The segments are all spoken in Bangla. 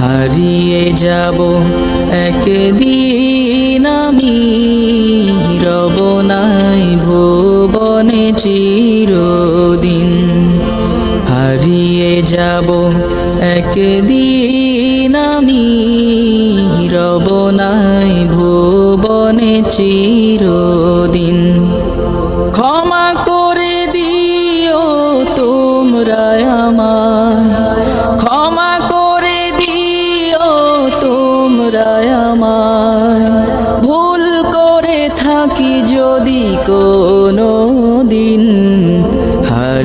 হারিয়ে যাব একদিন আমি। হারিয়ে যাব। একদিন আমি রব নাই ভুবনে চিরদিন। ক্ষমা করে দিও তোমরা আমায় ক্ষমা করে দিও তোমরা আমায় ভুল করে থাকি যদি কোনো দিন।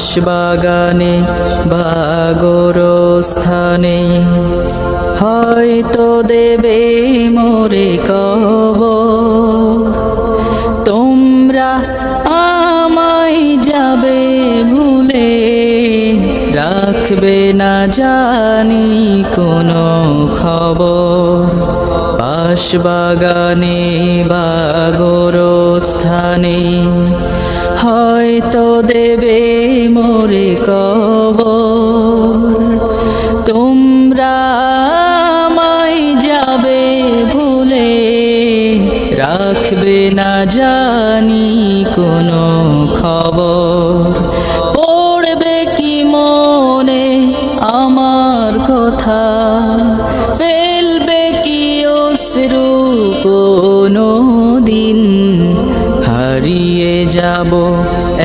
বাস বাগানে বাগর স্থানে হয়তো দেবে মোরে কব তোমরা আমায় যাবে ভুলে। রাখবে না জানি কোনো খবর। পাশ বাগানে বাগর স্থানে হয়তো দেবে মোরে কবর। তোমরা আমায় যাবে ভুলে, রাখবে না জানি কোনো খবর। পড়বে কি মনে আমার কথা, ফেলবে কি অশ্রু কোনো দিন, হারিয়ে যাব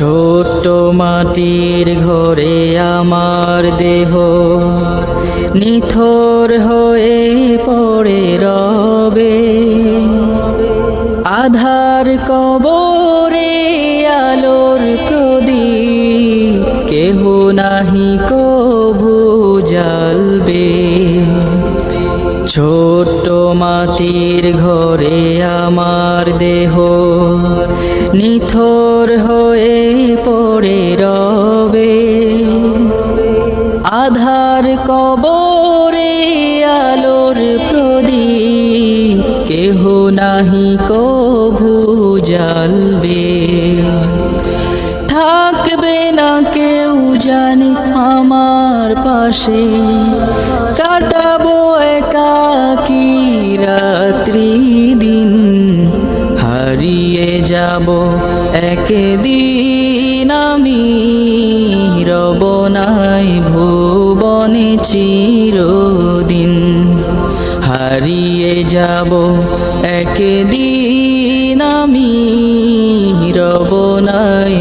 ছোট্ট মাটির ঘরে আমার দেহ। নিথর হয়ে পড়ে রবে। আধার কবরে আলোর প্রদীপ, কেহ নাহি কভু জ্বালবে। ছোট্ট মাটির ঘরে আমার দেহ নিথর হয়ে পড়ে রবে। আধার কবরে আলোর প্রদীপ, কেহ নাহি কভু জ্বালবে। থাকবে না কেউ জানে আমার পাশে কাটাবো একদিন আমি রব নাই ভুবনে চিরদিন হারিয়ে যাব একদিন আমি রব নাই